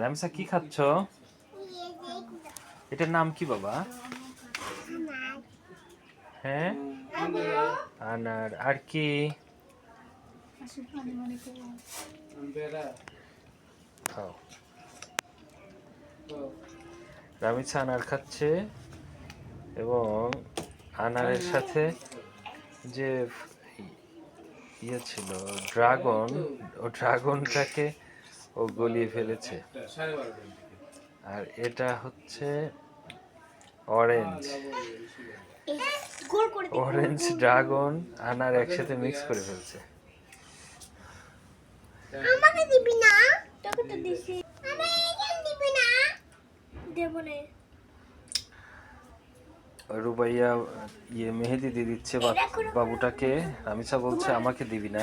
রামিসা কি খাচ্ছ? এটার নাম কি বাবা? হ্যাঁ? আনার। আর কি? রামিসা আনার খাচ্ছে এবং আনারের সাথে যে ইয়ে ছিল, ড্রাগন, ও ড্রাগনটাকে ও গলিয়ে ফেলেছে। আর এটা হচ্ছে অরেঞ্জ অরেঞ্জ ড্রাগন আনার একসাথে মিক্স করে ফেলছে। আমাকে দিবি না? তোকে তো দিছি। আমাকে এখানে দিবি না? দেব না। রুবাইয়া ইয়ে মেহেদি দিয়ে দিচ্ছে বাবুটাকে। রামিসা বলছে আমাকে দিবি না।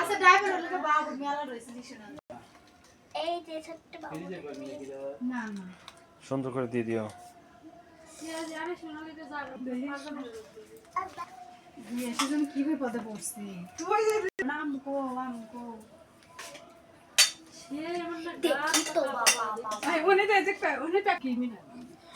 আচ্ছা ড্রাইভার হলে তো বাবু মেলা রয়েছে এই যে ছোট্ট বাবু। না না। সুন্দর করে দিয়ে দিও। দিয়ে সেজন্য কি বিপদে পড়ছি। নাম কো নাম কো। দেখি তো বাবা বাবা। উনি তো উনি তো কি লসন দেইতের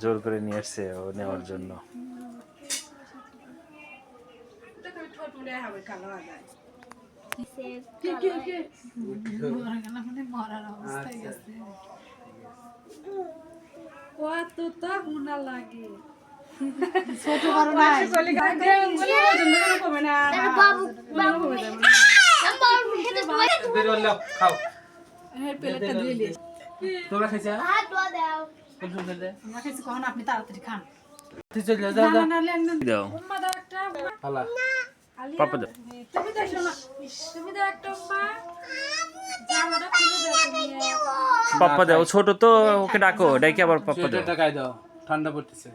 জোর করে নিয়ে আসছে ও নেওয়ার জন্য এটা করে ঠোঁট উড়ে হবে কালো আদায় সে- কি কি কি মরা গেল মানে মরার অবস্থায় গেছে কত তো হুনা লাগে ছোট বড় নাই বলি গাগে বলি ওজন ধরে কমে না বাবু বাবু আম বাবু খেতে দোয়া খাও এই প্লেটটা দিয়ে তোমরা খাইছা হাত দাও আমরা খাইছি কখন? আপনি তাড়াতাড়ি খান। তুই চলে যা যাও না না লেন না দাও। পাপা তুমি দেখো না। তুমি একটা পাপ্পা ছোট তো ওকে ডাকো ডাকি আবার পাপ্পা দাও ঠান্ডা পড়তেছে।